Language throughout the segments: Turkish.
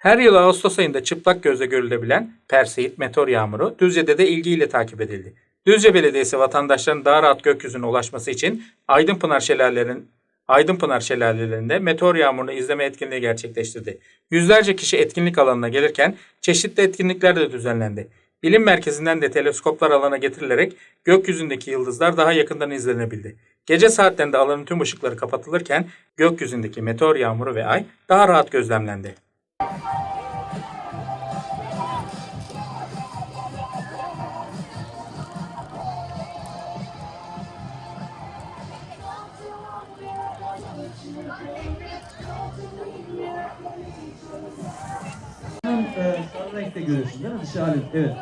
Her yıl Ağustos ayında çıplak gözle görülebilen Perseid meteor yağmuru Düzce'de de ilgiyle takip edildi. Düzce Belediyesi vatandaşların daha rahat gökyüzüne ulaşması için Aydınpınar Şelalelerin Aydınpınar şelalelerinde meteor yağmurunu izleme etkinliği gerçekleştirdi. Yüzlerce kişi etkinlik alanına gelirken çeşitli etkinlikler de düzenlendi. Bilim merkezinden de teleskoplar alana getirilerek gökyüzündeki yıldızlar daha yakından izlenebildi. Gece saatlerinde alanın tüm ışıkları kapatılırken gökyüzündeki meteor yağmuru ve ay daha rahat gözlemlendi. Renkte görüyorsun değil mi? Dışı alet. Evet.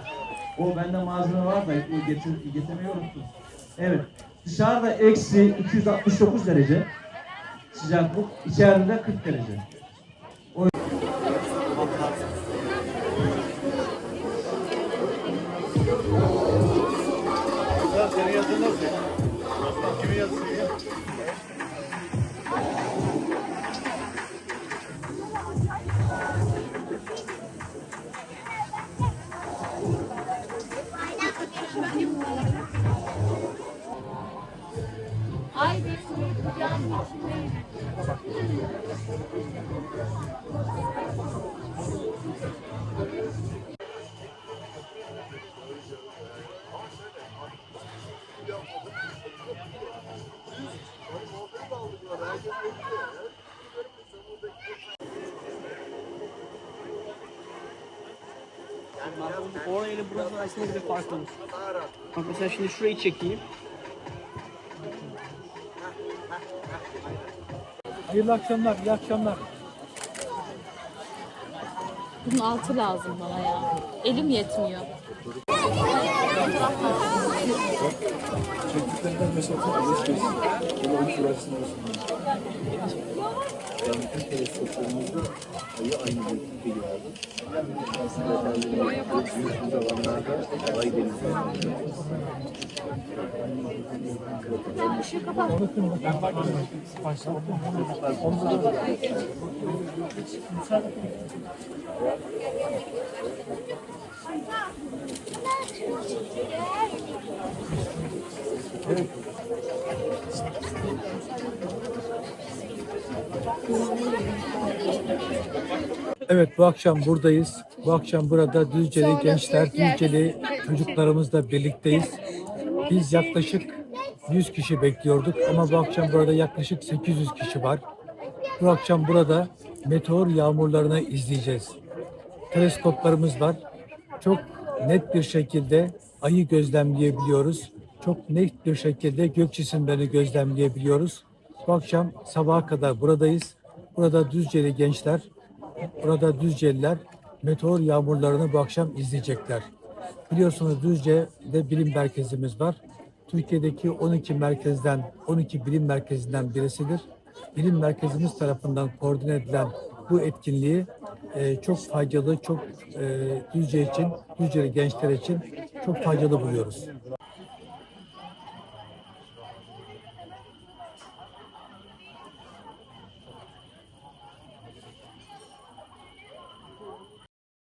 O bende malzeme var da o getir, getirmeyi unuttum. Evet. Dışarıda eksi 269 derece sıcaklık, içeride 40 derece. Ay Orayla burası arasında bir fark var. Bak mesela şimdi şurayı çekeyim. Hayırlı akşamlar, iyi akşamlar. Bunun altı lazım bana ya. Elim yetmiyor. Çektiklerinden mesafe alışveriş. Böyle uç uğraşsın Yani bütün teleskoplarımızda ayı aynı büyüklükte. Aslında yeterli büyük zamanlarda ay Evet bu akşam buradayız. Bu akşam burada Düzceli gençler, Düzceli çocuklarımızla birlikteyiz. Biz yaklaşık 100 kişi bekliyorduk ama bu akşam burada yaklaşık 800 kişi var. Bu akşam burada meteor yağmurlarını izleyeceğiz. Teleskoplarımız var. Çok net bir şekilde ayı gözlemleyebiliyoruz. Çok net bir şekilde gök cisimlerini gözlemleyebiliyoruz. Bu akşam sabaha kadar buradayız. Burada Düzceli gençler, burada Düzceliler meteor yağmurlarını bu akşam izleyecekler. Biliyorsunuz Düzce'de bilim merkezimiz var. Türkiye'deki 12 merkezden, 12 bilim merkezinden birisidir. Bilim merkezimiz tarafından koordine edilen bu etkinliği e, çok faydalı, çok e, Düzce için, Düzceli gençler için çok faydalı buluyoruz.